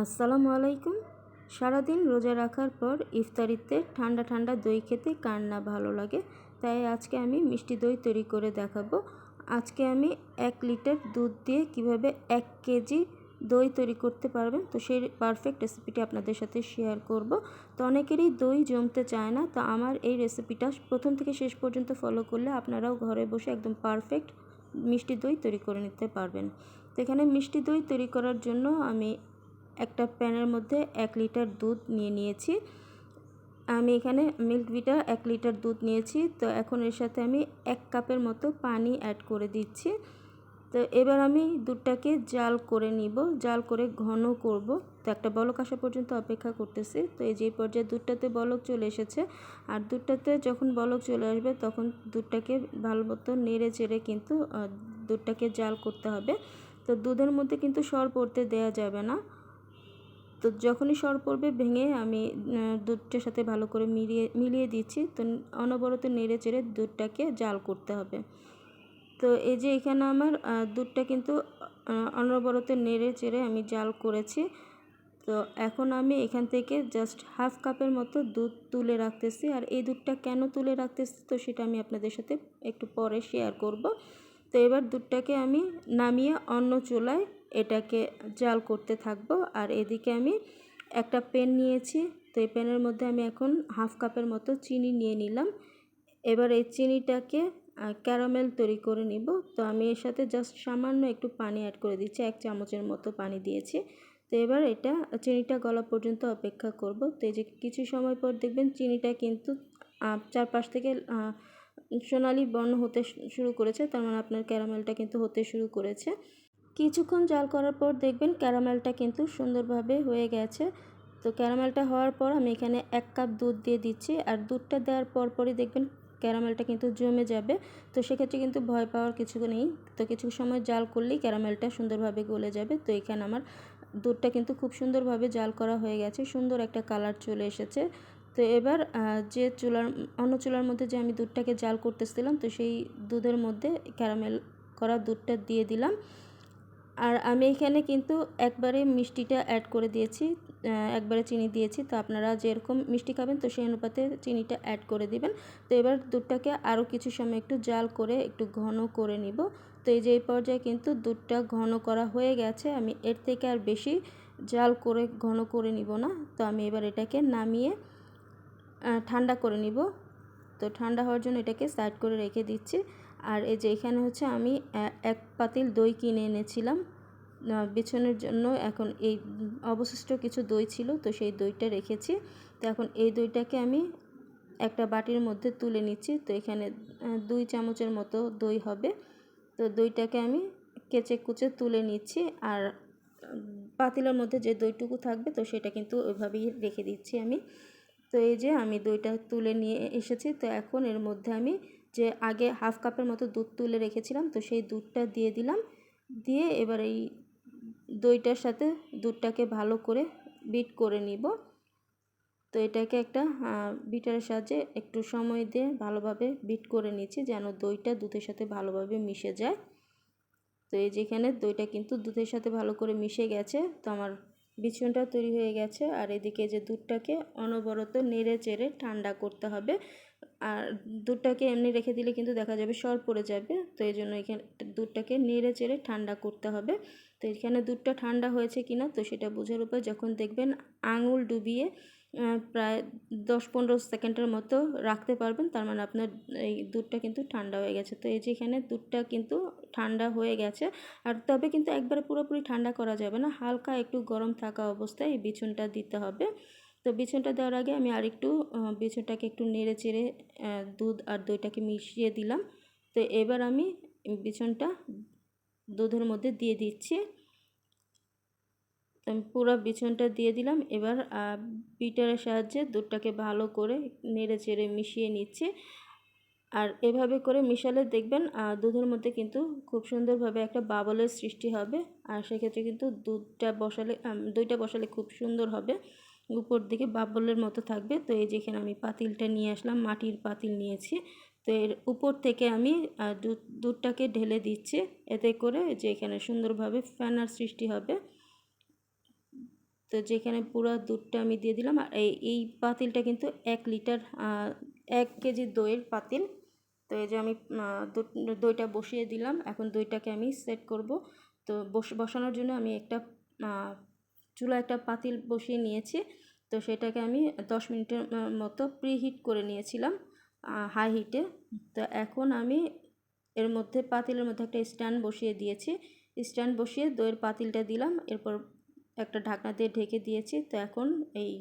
আসসালামু আলাইকুম। সারাদিন রোজা রাখার পর ইফতারিতে ঠান্ডা ঠান্ডা দই খেতে কার না ভালো লাগে, তাই আজকে আমি মিষ্টি দই তৈরি করে দেখাবো। আজকে আমি এক লিটার দুধ দিয়ে কীভাবে এক কেজি দই তৈরি করতে পারবেন, তো সেই পারফেক্ট রেসিপিটি আপনাদের সাথে শেয়ার করব। তো অনেকেরই দই জমতে চায় না, তো আমার এই রেসিপিটা প্রথম থেকে শেষ পর্যন্ত ফলো করলে আপনারাও ঘরে বসে একদম পারফেক্ট মিষ্টি দই তৈরি করে নিতে পারবেন। তো এখানে মিষ্টি দই তৈরি করার জন্য আমি একটা প্যানের মধ্যে এক লিটার দুধ নিয়ে নিয়েছি। আমি এখানে মিল্ক ভিটা এক লিটার দুধ নিয়েছি। তো এখন এর সাথে আমি এক কাপের মতো পানি অ্যাড করে দিচ্ছি। তো এবার আমি দুধটাকে জাল করে নিব। জাল করে ঘন করব। তো একটা বলক আসা পর্যন্ত অপেক্ষা করতেছি। তো এই যে পর্যায়ে দুধটাতে বলক চলে এসেছে। আর দুধটাতে যখন বলক চলে আসবে, তখন দুধটাকে ভালো মতো নেড়ে চেড়ে কিন্তু দুধটাকে জাল করতে হবে। তো দুধের মধ্যে কিন্তু সর পড়তে দেওয়া যাবে না। তো যখনই সর পড়বে ভেঙে আমি দুধটার সাথে ভালো করে মিলিয়ে মিলিয়ে দিচ্ছি। তো অনবরত নেড়ে চেড়ে দুধটাকে জাল করতে হবে। তো এই যে এখানে আমার দুধটা কিন্তু অনবরত নেড়ে চেড়ে আমি জাল করেছি। তো এখন আমি এখান থেকে জাস্ট হাফ কাপের মতো দুধ তুলে রাখতেছি। আর এই দুধটা কেন তুলে রাখতেছি তো সেটা আমি আপনাদের সাথে একটু পরে শেয়ার করব। তো এবার দুধটাকে আমি নামিয়ে অন্য চুলায় এটাকে জাল করতে থাকব। আর এদিকে আমি একটা পেন নিয়েছি। তো এই পেনের মধ্যে আমি এখন হাফ কাপের মতো চিনি নিয়ে নিলাম। এবার এই চিনিটাকে ক্যারামেল তৈরি করে নিব। তো আমি এর সাথে জাস্ট সামান্য একটু পানি অ্যাড করে দিচ্ছি। এক চামচের মতো পানি দিয়েছি। তো এবার এটা, চিনিটা গলা পর্যন্ত অপেক্ষা করব। তো এই যে কিছু সময় পর দেখবেন চিনিটা কিন্তু চারপাশ থেকে সোনালি বর্ণ হতে শুরু করেছে। তার মানে আপনার ক্যারামেলটা কিন্তু হতে শুরু করেছে। কিছুক্ষণ জাল করার পর দেখবেন ক্যারামেলটা কিন্তু সুন্দরভাবে হয়ে গেছে। তো ক্যারামেলটা হওয়ার পর আমি এখানে এক কাপ দুধ দিয়ে দিচ্ছি আর দুধটা দেওয়ার পর পরই দেখবেন ক্যারামেলটা কিন্তু জমে যাবে। তো সেক্ষেত্রে কিন্তু ভয় পাওয়ার কিছু নেই। তো কিছু সময় জাল করলেই ক্যারামেলটা সুন্দরভাবে গলে যাবে। তো এখানে আমার দুধটা কিন্তু খুব সুন্দরভাবে জাল করা হয়ে গেছে। সুন্দর একটা কালার চলে এসেছে। তো এবার যে চুলার, অন্য চুলার মধ্যে যে আমি দুধটাকে জাল করতেছিলাম, তো সেই দুধের মধ্যে ক্যারামেল করা দুধটা দিয়ে দিলাম। আর আমি এখানে কিন্তু একবারে মিষ্টিটা অ্যাড করে দিয়েছি একবারে চিনি দিয়েছি। তো আপনারা যেরকম মিষ্টি খাবেন, তো সেই অনুপাতে চিনিটা অ্যাড করে দিবেন। তো এবার দুধটাকে আরও কিছু সময় একটু জাল করে একটু ঘন করে নিব। তো এই যে এই পর্যায়ে কিন্তু দুধটা ঘন করা হয়ে গেছে। আমি এর থেকে আর বেশি জাল করে ঘন করে নিব না। তো আমি এবার এটাকে নামিয়ে ঠান্ডা করে নিব। তো ঠান্ডা হওয়ার জন্য এটাকে সাইড করে রেখে দিচ্ছি। আর এই যে এখানে হচ্ছে আমি এক পাতিল দই কিনে এনেছিলাম। বিছনের জন্য এখন এই অবশিষ্ট কিছু দই ছিল, তো সেই দইটা রেখেছি। তো এখন এই দইটাকে আমি একটা বাটির মধ্যে তুলে নিচ্ছি। তো এখানে দুই চামচের মতো দই হবে। তো দইটাকে আমি কেচে কুচে তুলে নিচ্ছি আর পাতিলের মধ্যে যে দইটুকু থাকবে, তো সেটা কিন্তু ওইভাবেই রেখে দিচ্ছি আমি। তো এই যে আমি দইটা তুলে নিয়ে এসেছি। তো এখন এর মধ্যে আমি যে আগে হাফ কাপের মতো দুধ তুলে রেখেছিলাম, তো সেই দুধটা দিয়ে দিলাম। দিয়ে এবার এই দইটার সাথে দুধটাকে ভালো করে বিট করে নিব। তো এটাকে একটা বিটারের সাহায্যে একটু সময় দিয়ে ভালোভাবে বিট করে নিচ্ছি যেন দইটা দুধের সাথে ভালোভাবে মিশে যায়। তো এই যেখানে দইটা কিন্তু দুধের সাথে ভালো করে মিশে গেছে, তো আমার বিছনটা তৈরি হয়ে গেছে। আর এদিকে যে দুধটাকে অনবরত নেড়ে চেড়ে ঠান্ডা করতে হবে। আর দুধটাকে এমনি রেখে দিলে কিন্তু দেখা যাবে সর পড়ে যাবে। তো এই জন্য এখানে, দুধটাকে নেড়ে চেড়ে ঠান্ডা করতে হবে। তো এখানে দুধটা ঠান্ডা হয়েছে কিনা, তো সেটা বোঝার উপর যখন দেখবেন আঙুল ডুবিয়ে প্রায় দশ পনেরো সেকেন্ডের মতো রাখতে পারবেন, তার মানে আপনার এই দুধটা কিন্তু ঠান্ডা হয়ে গেছে। তো এই যে এখানে দুধটা কিন্তু ঠান্ডা হয়ে গেছে, আর তবে কিন্তু একবারে পুরোপুরি ঠান্ডা করা যাবে না, হালকা একটু গরম থাকা অবস্থায় এই বিছুনটা দিতে হবে। তো বিছনটা দেওয়ার আগে আমি আরেকটু বিছনটাকে একটু নেড়ে চেড়ে দুধ আর দইটাকে মিশিয়ে দিলাম। তো এবার আমি বিছনটা দুধের মধ্যে দিয়ে দিচ্ছি। আমি পুরো বিছনটা দিয়ে দিলাম। এবার বিটারের সাহায্যে দুধটাকে ভালো করে নেড়ে চেড়ে মিশিয়ে নিচ্ছে। আর এভাবে করে মিশালে দেখবেন দুধের মধ্যে কিন্তু খুব সুন্দরভাবে একটা বাবলের সৃষ্টি হবে। আর সেক্ষেত্রে কিন্তু দুধটা বসালে দইটা বসালে খুব সুন্দর হবে। উপর দিকে বাবলের মতো থাকবে। তো এই যেখানে আমি পাতিলটা নিয়ে আসলাম, মাটির পাতিল নিয়েছি। তো এর উপর থেকে আমি দুধ দুধটাকে ঢেলে দিচ্ছি। এতে করে যে এখানে সুন্দরভাবে ফ্যানার সৃষ্টি হবে। তো যেখানে পুরো দুধটা আমি দিয়ে দিলাম, আর এই এই পাতিলটা কিন্তু এক লিটার এক কেজি দইয়ের পাতিল। তো এই যে আমি দইটা বসিয়ে দিলাম। এখন দইটাকে আমি সেট করব। তো বস- বসানোর জন্য আমি একটা চুলা একটা পাতিল বসিয়ে নিয়েছি। তো সেটাকে আমি দশ মিনিটের মতো প্রিহিট করে নিয়েছিলাম হাই হিটে তো এখন আমি এর মধ্যে, পাতিলের মধ্যে একটা স্ট্যান্ড বসিয়ে দিয়েছি। স্ট্যান্ড বসিয়ে দইয়ের পাতিলটা দিলাম, এরপর একটা ঢাকনা দিয়ে ঢেকে দিয়েছি। তো এখন এই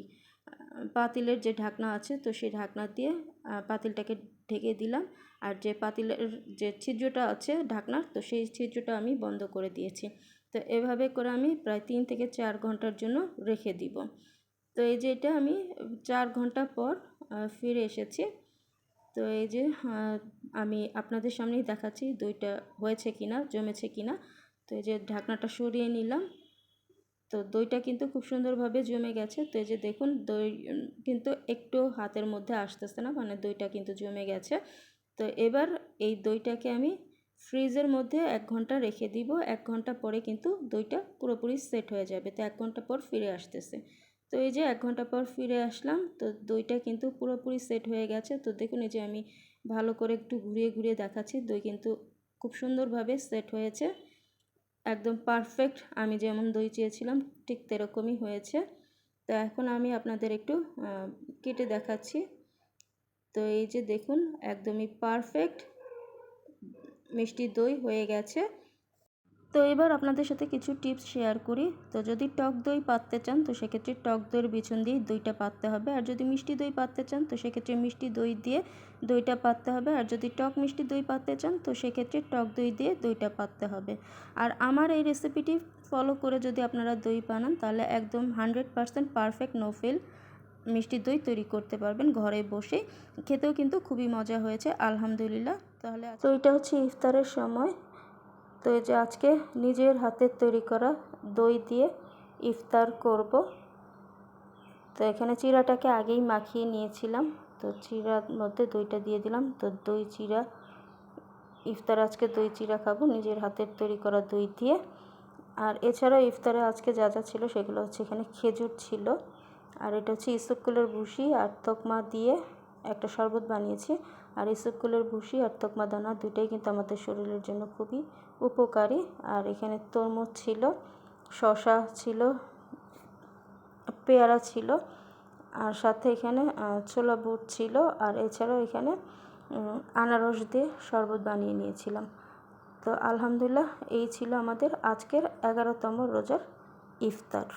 পাতিলের যে ঢাকনা আছে, তো সেই ঢাকনা দিয়ে পাতিলটাকে ঢেকে দিলাম। আর যে পাতিলের যে ছিদ্রটা আছে ঢাকনার, তো সেই ছিদ্রটা আমি বন্ধ করে দিয়েছি। তো এভাবে করে আমি প্রায় তিন থেকে চার ঘণ্টার জন্য রেখে দিব। তো এই যে এটা আমি চার ঘণ্টা পর ফিরে এসেছি। তো এই যে আমি আপনাদের সামনেই দেখাচ্ছি দইটা হয়েছে কিনা, জমেছে কিনা। তো এই যে ঢাকনাটা সরিয়ে নিলাম। তো দইটা কিন্তু খুব সুন্দরভাবে জমে গেছে। তো এই যে দেখুন, দই কিন্তু একটু হাতের মধ্যে আসতেছে না মানে দইটা কিন্তু জমে গেছে। তো এবার এই দইটাকে আমি ফ্রিজের মধ্যে এক ঘণ্টা রেখে দিব। এক ঘণ্টা পরে কিন্তু দইটা পুরোপুরি সেট হয়ে যাবে। তো এক ঘণ্টা পর ফিরে আসতেছে। তো এই যে এক ঘণ্টা পর ফিরে আসলাম, তো দইটা কিন্তু পুরোপুরি সেট হয়ে গেছে। তো দেখুন, এই যে আমি ভালো করে একটু ঘুরিয়ে ঘুরিয়ে দেখাচ্ছি। দই কিন্তু খুব সুন্দরভাবে সেট হয়েছে। একদম পারফেক্ট। আমি যেমন দই চেয়েছিলাম, ঠিক তেরকমই হয়েছে। তো এখন আমি আপনাদের একটু কেটে দেখাচ্ছি। তো এই যে দেখুন, একদমই পারফেক্ট। মিষ্টি দই হয়ে গেছে। তো এবার আপনাদের সাথে কিছু টিপস শেয়ার করি। তো যদি টক দই পাততে চান, তো সেক্ষেত্রে টক দইয়ের বিছন দিয়ে দইটা পাততে হবে। আর যদি মিষ্টি দই পাততে চান, তো সেক্ষেত্রে মিষ্টি দই দিয়ে দইটা পাততে হবে। আর যদি টক মিষ্টি দই পাততে চান, তো সেক্ষেত্রে টক দই দিয়ে দইটা পাততে হবে। আর আমার এই রেসিপিটি ফলো করে যদি আপনারা দই বানান, তাহলে একদম hundred percent perfect no fail মিষ্টি দই তৈরি করতে পারবেন ঘরে বসে। খেতেও কিন্তু খুবই মজা হয়েছে, আলহামদুলিল্লাহ। তাহলে তো এটা হচ্ছে ইফতারের সময়। তো এই যে আজকে নিজের হাতের তৈরি করা দই দিয়ে ইফতার করব। তো এখানে চিরাটাকে আগেই মাখিয়ে নিয়েছিলাম। তো চিরার মধ্যে দইটা দিয়ে দিলাম। তো দই চিরা, ইফতার আজকে দই চিরা খাব, নিজের হাতের তৈরি করা দই দিয়ে। আর এছাড়াও ইফতারে আজকে যা যা ছিল সেগুলো হচ্ছে এখানে খেজুর ছিল। আর এটা হচ্ছে ইসুকুলের ভুসি আর তকমা দিয়ে একটা শরবত বানিয়েছি। আর ইসুকুলের ভুসি আর তকমা দানা দুটাই কিন্তু আমাদের শরীরের জন্য খুবই উপকারী। আর এখানে তরমুজ ছিল শশা ছিল, পেয়ারা ছিল, আর সাথে এখানে ছোলা বুট ছিল। আর এছাড়াও এখানে আনারস দিয়ে শরবত বানিয়ে নিয়েছিলাম। তো আলহামদুলিল্লাহ এই ছিল আমাদের আজকের এগারোতম রোজার ইফতার।